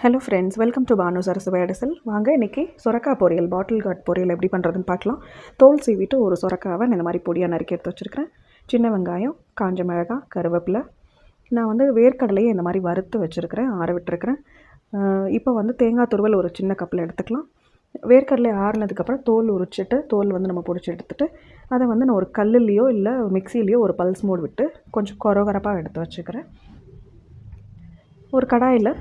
Hello friends welcome to Bhanu Sarasu வேடசல் வாங்க இன்றைக்கி சுரக்காய் பொரியல் பாட்டில் காட் பொரியல் எப்படி பண்ணுறதுன்னு பார்க்கலாம். தோல் சீவிட்டு ஒரு சுரக்காவை நான் இந்த மாதிரி பொடியாக நறுக்கி எடுத்து வச்சுருக்கிறேன். சின்ன வெங்காயம் காஞ்ச மிளகாய் கருவேப்பிலை. நான் வந்து வேர்க்கடலையை இந்த மாதிரி வறுத்து வச்சுருக்கிறேன் ஆற விட்டுருக்கிறேன். இப்போ வந்து தேங்காய் துருவல் ஒரு சின்ன கப்பில் எடுத்துக்கலாம். வேர்க்கடலை ஆறுனதுக்கப்புறம் தோல் உரிச்சிட்டு தோல் வந்து நம்ம பிடிச்சி எடுத்துகிட்டு அதை வந்து நான் ஒரு கல்லுலேயோ இல்லை மிக்சிலேயோ ஒரு பல்ஸ் மூடு விட்டு கொஞ்சம் கொரகொரப்பாக எடுத்து வச்சுக்கிறேன். ஒரு கடாயில்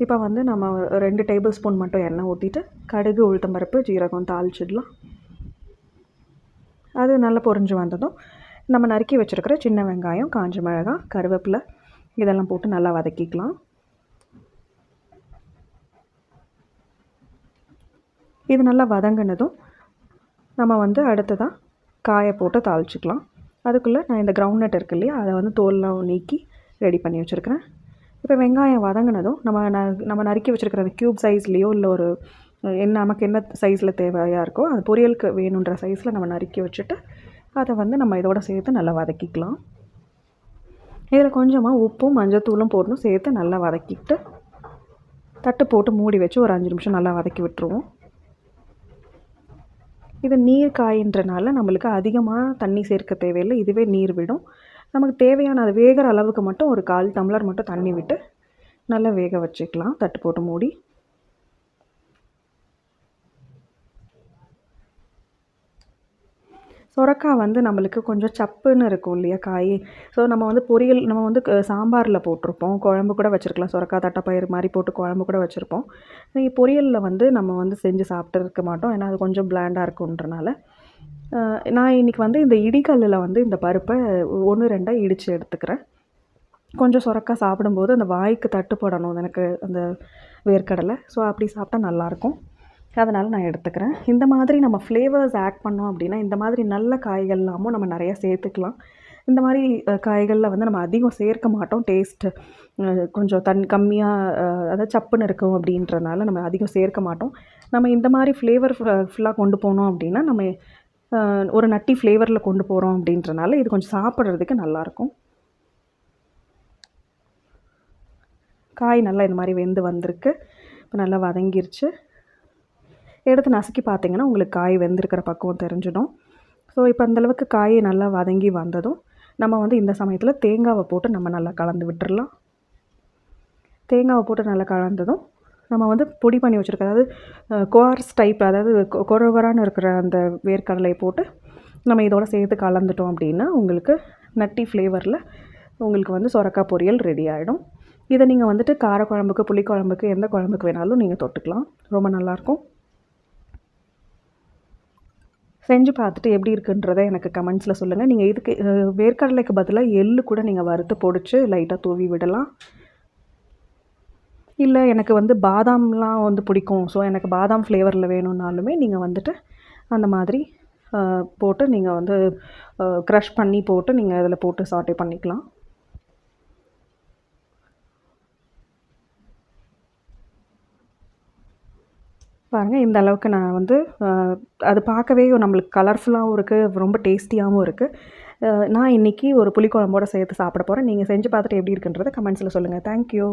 இப்போ வந்து நம்ம ரெண்டு டேபிள் ஸ்பூன் மட்டும் எண்ணெய் ஊற்றிட்டு கடுகு உளுத்தம்பருப்பு ஜீரகம் தாளிச்சிடலாம். அது நல்லா பொரிஞ்சு வந்ததும் நம்ம நறுக்கி வச்சுருக்கிற சின்ன வெங்காயம் காஞ்ச மிளகாய் கருவேப்பிலை இதெல்லாம் போட்டு நல்லா வதக்கிக்கலாம். இது நல்லா வதங்கினதும் நம்ம வந்து அடுத்ததாக காயை போட்டு தாளிச்சிக்கலாம். அதுக்குள்ளே நான் இந்த கிரவுண்ட் நட் இருக்கு இல்லையா அதை வந்து தோல்லாம் நீக்கி ரெடி பண்ணி வச்சுருக்கிறேன். இப்போ வெங்காயம் வதங்கினதும் நம்ம ந நம்ம நறுக்கி வச்சுருக்கிற அந்த க்யூப் சைஸ்லேயோ இல்லை ஒரு என்ன நமக்கு என்ன சைஸில் தேவையாக இருக்கோ அது பொரியலுக்கு வேணுன்ற சைஸில் நம்ம நறுக்கி வச்சுட்டு அதை வந்து நம்ம இதோட சேர்த்து நல்லா வதக்கிக்கலாம். இதில் கொஞ்சமாக உப்பும் மஞ்சத்தூளும் போடணும். சேர்த்து நல்லா வதக்கிட்டு தட்டு போட்டு மூடி வச்சு ஒரு அஞ்சு நிமிஷம் நல்லா வதக்கி விட்டுருவோம். இது நீர் காயின்றனால நம்மளுக்கு அதிகமாக தண்ணி சேர்க்க தேவையில்லை. இதுவே நீர் விடும். நமக்கு தேவையான அது வேகிற அளவுக்கு மட்டும் ஒரு கால் டம்ளர் மட்டும் தண்ணி விட்டு நல்லா வேக வச்சுக்கலாம். தட்டு போட்டு மூடி. சுரக்காய் வந்து நம்மளுக்கு கொஞ்சம் சப்புன்னு இருக்கும் இல்லையா காய்? ஸோ நம்ம வந்து பொரியல் நம்ம வந்து சாம்பாரில் போட்டிருப்போம். குழம்பு கூட வச்சுருக்கலாம். சுரக்காய் தட்டைப்பயிறு மாதிரி போட்டு குழம்பு கூட வச்சுருப்போம். பொரியலில் வந்து நம்ம வந்து செஞ்சு சாப்பிட்டு இருக்க மாட்டோம் ஏன்னா அது கொஞ்சம் பிளாண்டாக இருக்குன்றனால நான் இன்றைக்கி வந்து இந்த இடிகல்லில் வந்து இந்த பருப்பை ஒன்று ரெண்டாக இடித்து எடுத்துக்கிறேன். கொஞ்சம் சுரக்காய் சாப்பிடும்போது அந்த வாய்க்கு தட்டுப்படணும் எனக்கு அந்த வேர்க்கடலை. ஸோ அப்படி சாப்பிட்டா நல்லாயிருக்கும். அதனால் நான் எடுத்துக்கிறேன். இந்த மாதிரி நம்ம ஃப்ளேவர்ஸ் ஆட் பண்ணோம் அப்படின்னா இந்த மாதிரி நல்ல காய்கள்லாமும் நம்ம நிறைய சேர்த்துக்கலாம். இந்த மாதிரி காய்களில் வந்து நம்ம அதிகம் சேர்க்க மாட்டோம். டேஸ்ட்டு கொஞ்சம் தன் கம்மியாக அதாவது சப்புன்னு இருக்கும் அப்படின்றனால நம்ம அதிகம் சேர்க்க மாட்டோம். நம்ம இந்த மாதிரி ஃப்ளேவர் ஃபுல்லாக கொண்டு போனோம் அப்படின்னா நம்ம ஒரு நட்டி ஃப்ளேவரில் கொண்டு போகிறோம் அப்படின்றனால இது கொஞ்சம் சாப்பிட்றதுக்கு நல்லாயிருக்கும். காய் நல்லா இந்த மாதிரி வெந்து வந்திருக்கு. இப்போ நல்லா வதங்கிருச்சு. எடுத்து நசுக்கி பார்த்தீங்கன்னா உங்களுக்கு காய் வெந்திருக்கிற பக்குவம் தெரிஞ்சிடும். ஸோ இப்போ அந்தளவுக்கு காய் நல்லா வதங்கி வந்ததும் நம்ம வந்து இந்த சமயத்தில் தேங்காவை போட்டு நம்ம நல்லா கலந்து விட்டுறலாம். தேங்காவை போட்டு நல்லா கலந்ததும் நம்ம வந்து பொடி பண்ணி வச்சுருக்க அதாவது கோர்ஸ் டைப் அதாவது கொ- இருக்கிற அந்த வேர்க்கடலையை போட்டு நம்ம இதோட சேர்த்து கலந்துட்டோம் அப்படின்னா உங்களுக்கு நட்டி ஃப்ளேவரில் உங்களுக்கு வந்து சொரக்காய் பொரியல் ரெடி ஆகிடும் இதை நீங்கள் வந்துட்டு காரக்குழம்புக்கு புளிக்குழம்புக்கு எந்த குழம்புக்கு வேணாலும் நீங்கள் தொட்டுக்கலாம். ரொம்ப நல்லாயிருக்கும். செஞ்சு பார்த்துட்டு எப்படி இருக்குன்றத எனக்கு கமெண்ட்ஸில் சொல்லுங்கள் நீங்கள் இதுக்கு வேர்க்கடலைக்கு பதிலாக எள்ளு கூட நீங்கள் வறுத்து பொடிச்சு லைட்டாக தூவி விடலாம். இல்லை எனக்கு வந்து பாதாம்லாம் வந்து பிடிக்கும். ஸோ எனக்கு பாதாம் ஃப்ளேவரில் வேணும்னாலுமே நீங்கள் வந்துட்டு அந்த மாதிரி போட்டு நீங்கள் வந்து க்ரஷ் பண்ணி போட்டு நீங்கள் அதில் போட்டு சாட்டே பண்ணிக்கலாம். பாருங்கள் இந்த அளவுக்கு நான் வந்து அது பார்க்கவே நம்மளுக்கு கலர்ஃபுல்லாகவும் இருக்குது ரொம்ப டேஸ்டியாகவும் இருக்குது நான் இன்றைக்கி ஒரு புளிக்குழம்போடு சேர்த்து சாப்பிட போகிறேன் நீங்கள் செஞ்சு பார்த்துட்டு எப்படி இருக்குன்றதை கமெண்ட்ஸில் சொல்லுங்கள் தேங்க்யூ